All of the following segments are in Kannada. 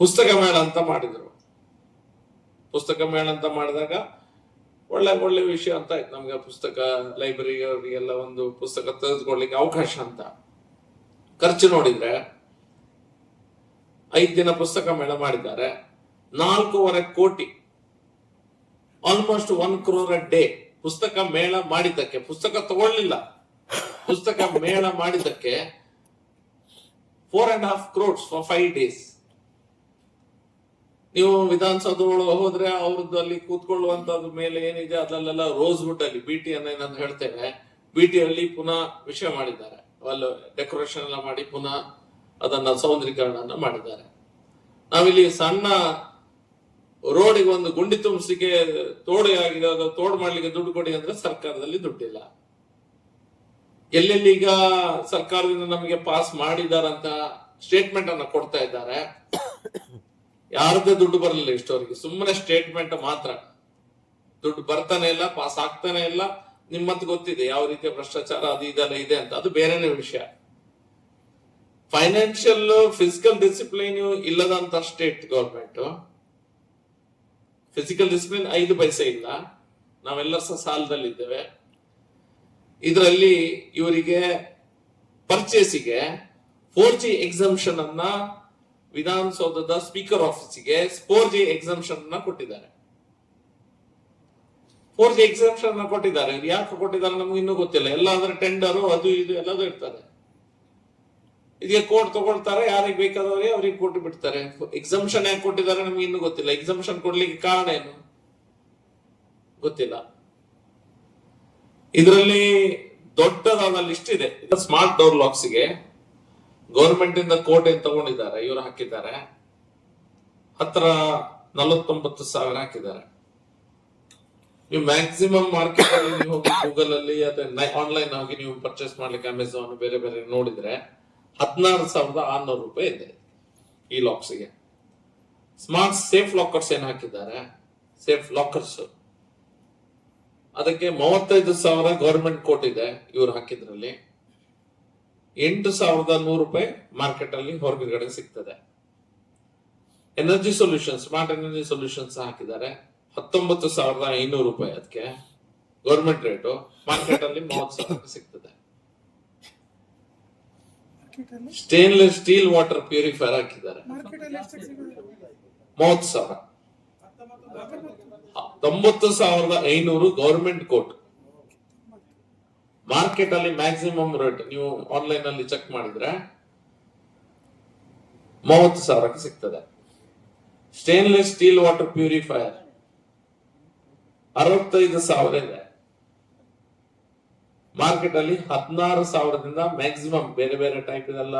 ಪುಸ್ತಕ ಮೇಳ ಅಂತ ಮಾಡಿದ್ರು. ಪುಸ್ತಕ ಮೇಳ ಅಂತ ಮಾಡಿದಾಗ ಒಳ್ಳೆ ಒಳ್ಳೆ ವಿಷಯ ಅಂತ ಆಯ್ತು. ನಮ್ಗೆ ಪುಸ್ತಕ ಲೈಬ್ರರಿ ಅವರಿಗೆಲ್ಲ ಒಂದು ಪುಸ್ತಕ ತೆಗೆದುಕೊಳ್ಳಿಕ್ಕೆ ಅವಕಾಶ ಅಂತ. ಖರ್ಚು ನೋಡಿದ್ರೆ ಐದ್ ದಿನ ಪುಸ್ತಕ ಮೇಳ ಮಾಡಿದ್ದಾರೆ. ನಾಲ್ಕೂವರೆ ಕೋಟಿ. ಆಲ್ಮೋಸ್ಟ್ ಒನ್ ಕ್ರೋರ್ ಡೇ ಪುಸ್ತಕ ಮೇಳ ಮಾಡಿದ್ದಕ್ಕೆ, ಪುಸ್ತಕ ತಗೊಳ್ಳಿಲ್ಲ. ಪುಸ್ತಕ ಮೇಳ ಮಾಡಿದ್ದಕ್ಕೆ four and half crores for five days ನೀವು ವಿಧಾನಸೌಧ ಒಳಗೆ ಹೋದ್ರೆ ಅವ್ರದ್ದು ಅಲ್ಲಿ ಕೂತ್ಕೊಳ್ಳುವಂತದ್ ಮೇಲೆ ಏನಿದೆ ಅದಲ್ಲೆಲ್ಲ ರೋಸ್ ವುಡ್ ಅಲ್ಲಿ ಬಿಟಿ ಅನ್ನ ಏನಂತ ಹೇಳ್ತೇವೆ ಬಿಟಿ ಅಲ್ಲಿ ಪುನಃ ವಿಷಯ ಮಾಡಿದ್ದಾರೆ. ಅಲ್ಲಿ ಡೆಕೋರೇಷನ್ ಎಲ್ಲ ಮಾಡಿ ಪುನಃ ಅದನ್ನ ಸೌಂದರೀಕರಣ ಮಾಡಿದ್ದಾರೆ. ನಾವಿಲ್ಲಿ ಸಣ್ಣ ರೋಡಿಗೆ ಒಂದು ಗುಂಡಿ ತುಂಬಿಸಿಗೆ ತೋಡೆ ಆಗಿದೆ, ಅದು ತೋಡು ಮಾಡ್ಲಿಕ್ಕೆ ದುಡ್ಡು ಕೊಡಿ ಅಂದ್ರೆ ಸರ್ಕಾರದಲ್ಲಿ ದುಡ್ಡಿಲ್ಲ. ಎಲ್ಲೆಲ್ಲಿ ಈಗ ಸರ್ಕಾರದಿಂದ ನಮಗೆ ಪಾಸ್ ಮಾಡಿದಾರಂತ ಸ್ಟೇಟ್ಮೆಂಟ್ ಅನ್ನ ಕೊಡ್ತಾ ಇದ್ದಾರೆ. ಯಾರದೇ ದುಡ್ಡು ಬರಲಿಲ್ಲ ಇಷ್ಟವರೆಗೆ. ಸುಮ್ಮನೆ ಸ್ಟೇಟ್ಮೆಂಟ್ ಮಾತ್ರ. ದುಡ್ಡು ಬರ್ತಾನೆ ಇಲ್ಲ, ಪಾಸ್ ಆಗ್ತಾನೆ ಇಲ್ಲ, ನಿಮ್ಮಂತ ಗೊತ್ತಿದೆ ಯಾವ ರೀತಿಯ ಭ್ರಷ್ಟಾಚಾರ, ಅದು ಇದೆಲ್ಲ ಇದೆ ಅಂತ. ಅದು ಬೇರೆನೆ ವಿಷಯ. ಫೈನಾನ್ಷಿಯಲ್ ಫಿಸಿಕಲ್ ಡಿಸಿಪ್ಲಿನ್ ಇಲ್ಲದಂತ ಸ್ಟೇಟ್ ಗವರ್ಮೆಂಟ್ ಫಿಸಿಕಲ್ ಡಿಸಿಪ್ಲಿನ್ ಐದು ಪೈಸೆ ಇಲ್ಲ. ನಾವೆಲ್ಲ ಸಹ ಸಾಲದಲ್ಲಿದ್ದೇವೆ. ಇದರಲ್ಲಿ ಇವರಿಗೆ ಪರ್ಚೇಸಿಗೆ ಫೋರ್ ಜಿ ಎಕ್ಸಂಪ್ಷನ್ ಅನ್ನ ವಿಧಾನಸೌಧದ ಸ್ಪೀಕರ್ ಆಫೀಸಿಗೆ ಫೋರ್ ಜಿ ಎಕ್ಸಾಮ್ಷನ್ ಅನ್ನ ಕೊಟ್ಟಿದ್ದಾರೆ. ಫೋರ್ ಜಿ ಎಕ್ಸಾಮ್ಷನ್ ಕೊಟ್ಟಿದ್ದಾರೆ. ಯಾಕೆ ಕೊಟ್ಟಿದ್ದಾರೆ ನಮ್ಗೆ ಇನ್ನೂ ಗೊತ್ತಿಲ್ಲ. ಎಲ್ಲಾದ್ರೆ ಟೆಂಡರು ಅದು ಇದು ಎಲ್ಲದೂ ಇರ್ತಾರೆ ಇದಕ್ಕೆ ಕೋರ್ಟ್ ತಗೊಳ್ತಾರೆ. ಯಾರಿಗೆ ಬೇಕಾದವ್ರಿಗೆ ಅವ್ರಿಗೆ ಕೊಟ್ಟು ಬಿಡ್ತಾರೆ. ಎಕ್ಸಾಮ್ಷನ್ ಯಾಕೆ ಕೊಟ್ಟಿದ್ದಾರೆ ನಮ್ಗೆ ಇನ್ನೂ ಗೊತ್ತಿಲ್ಲ. ಎಕ್ಸಾಮ್ಷನ್ ಕೊಡ್ಲಿಕ್ಕೆ ಕಾರಣ ಏನು? ಗೊತ್ತಿಲ್ಲ. ಇದರಲ್ಲಿ ದೊಡ್ಡದಾದ ಲಿಸ್ಟ್ ಇದೆ. ಸ್ಮಾರ್ಟ್ ಡೋರ್ ಲಾಕ್ಸ್ಗೆ ಗೌರ್ಮೆಂಟ್ ಇಂದ ಕೋಟ್ ಏನ್ ತಗೊಂಡಿದ್ದಾರೆ, ಇವರು ಹಾಕಿದ್ದಾರೆ. ಹತ್ರ ನಲವತ್ತೊಂಬತ್ತು ಸಾವಿರ ಹಾಕಿದ್ದಾರೆ. ನೀವು ಮ್ಯಾಕ್ಸಿಮಮ್ ಮಾರ್ಕೆಟ್ ಅಲ್ಲಿ ಹೋಗಿ ಗೂಗಲ್ ಅಲ್ಲಿ ಅಥವಾ ಆನ್ಲೈನ್ ಆಗಿ ನೀವು ಪರ್ಚೇಸ್ ಮಾಡ್ಲಿಕ್ಕೆ ಅಮೆಝಾನ್ ಬೇರೆ ಬೇರೆ ನೋಡಿದ್ರೆ ಹದಿನಾರು ಸಾವಿರದ ಆರ್ನೂರು ರೂಪಾಯಿ ಇದೆ ಈ ಲಾಕ್ಸ್ಗೆ. ಸ್ಮಾರ್ಟ್ ಸೇಫ್ ಲಾಕರ್ಸ್ ಏನ್ ಹಾಕಿದ್ದಾರೆ? ಸೇಫ್ ಲಾಕರ್ಸ್ ಅದಕ್ಕೆ ಮೂವತ್ತೈದು ಸಾವಿರ ಗೌರ್ಮೆಂಟ್ ಕೋಟ್ ಇದೆ ಇವ್ರು ಹಾಕಿದ್ರಲ್ಲಿ. ಎಂಟು ಸಾವಿರದ ನೂರು ರೂಪಾಯಿ ಮಾರ್ಕೆಟ್ ಅಲ್ಲಿ ಹೊರಗಡೆ ಸಿಗ್ತದೆ. Energy solution smart energy solutions ಹಾಕಿದ್ದಾರೆ. ಹತ್ತೊಂಬತ್ತು ಸಾವಿರದ ಐನೂರು ರೂಪಾಯಿ ಅದಕ್ಕೆ ಗೌರ್ಮೆಂಟ್ ರೇಟು ಮಾರ್ಕೆಟ್ ಅಲ್ಲಿ ಮೂವತ್ತು ಸಾವಿರ ಸಿಗ್ತದೆ. ಸ್ಟೇನ್ಲೆಸ್ ಸ್ಟೀಲ್ ವಾಟರ್ ಪ್ಯೂರಿಫೈರ್ ಹಾಕಿದ್ದಾರೆ. ಮೂವತ್ತು ಸಾವಿರ. ತೊಂಬತ್ತು ಸಾವಿರದ ಐನೂರು ಗೌರ್ಮೆಂಟ್ ಕೋಟ್ ಮಾರ್ಕೆಟ್ ಅಲ್ಲಿ ಮ್ಯಾಕ್ಸಿಮಮ್ ರೇಟ್ ನೀವು ಆನ್ಲೈನ್ ಅಲ್ಲಿ ಚೆಕ್ ಮಾಡಿದ್ರೆ ಮೂವತ್ತು ಸಾವಿರಕ್ಕೆ ಸಿಗ್ತದೆ. ಸ್ಟೇನ್ಲೆಸ್ ಸ್ಟೀಲ್ ವಾಟರ್ ಪ್ಯೂರಿಫೈಯರ್ ಅರವತ್ತೈದು ಸಾವಿರ ಇದೆ. ಮಾರ್ಕೆಟ್ ಅಲ್ಲಿ ಹದಿನಾರು ಸಾವಿರದಿಂದ ಮ್ಯಾಕ್ಸಿಮಮ್ ಬೇರೆ ಬೇರೆ ಟೈಪ್ ಇದೆಲ್ಲ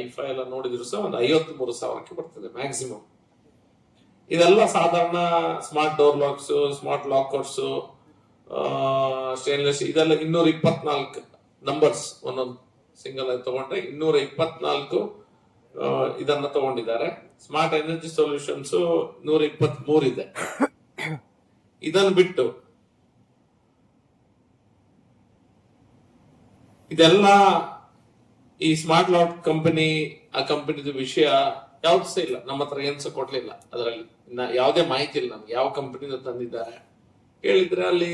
ಐಫೈ ಎಲ್ಲ ನೋಡಿದ್ರು ಸಹ ಒಂದು ಐವತ್ತ್ ಮೂರು ಸಾವಿರಕ್ಕೆ ಬರ್ತದೆ ಮ್ಯಾಕ್ಸಿಮಮ್ ಇದೆಲ್ಲ ಸಾಧಾರಣ smart door locks smart lockers stainless ಇದೆಲ್ಲ ಇನ್ನೂರ ಇಪ್ಪತ್ನಾಲ್ಕು ನಂಬರ್ಸ್ ಒಂದೊಂದು ಸಿಂಗಲ್ ಆಗಿ ತಗೊಂಡ್ರೆ ಇನ್ನೂರ ಇಪ್ಪತ್ನಾಲ್ಕು ಇದನ್ನ ತಗೊಂಡಿದ್ದಾರೆ. ಸ್ಮಾರ್ಟ್ ಎನರ್ಜಿ ಸೊಲ್ಯೂಷನ್ಸ್ ನೂರ ಇಪ್ಪತ್ತ್ ಮೂರು ಇದೆ. ಇದನ್ನ ಬಿಟ್ಟು ಇದೆಲ್ಲ ಈ ಸ್ಮಾರ್ಟ್ ಲಾಟ್ ಕಂಪನಿ ಆ ಕಂಪನಿದ ವಿಷಯ ಯಾವ್ದು ಸಹ ಇಲ್ಲ. ನಮ್ಮ ಹತ್ರ ಏನ್ಸ ಕೊಡ್ಲಿಲ್ಲ ಅದರಲ್ಲಿ. ಯಾವುದೇ ಮಾಹಿತಿ ಇಲ್ಲ ನಮ್ಗೆ. ಯಾವ ಕಂಪನಿನ ತಂದಿದ್ದಾರೆ? ಹೇಳಿದ್ರೆ ಅಲ್ಲಿ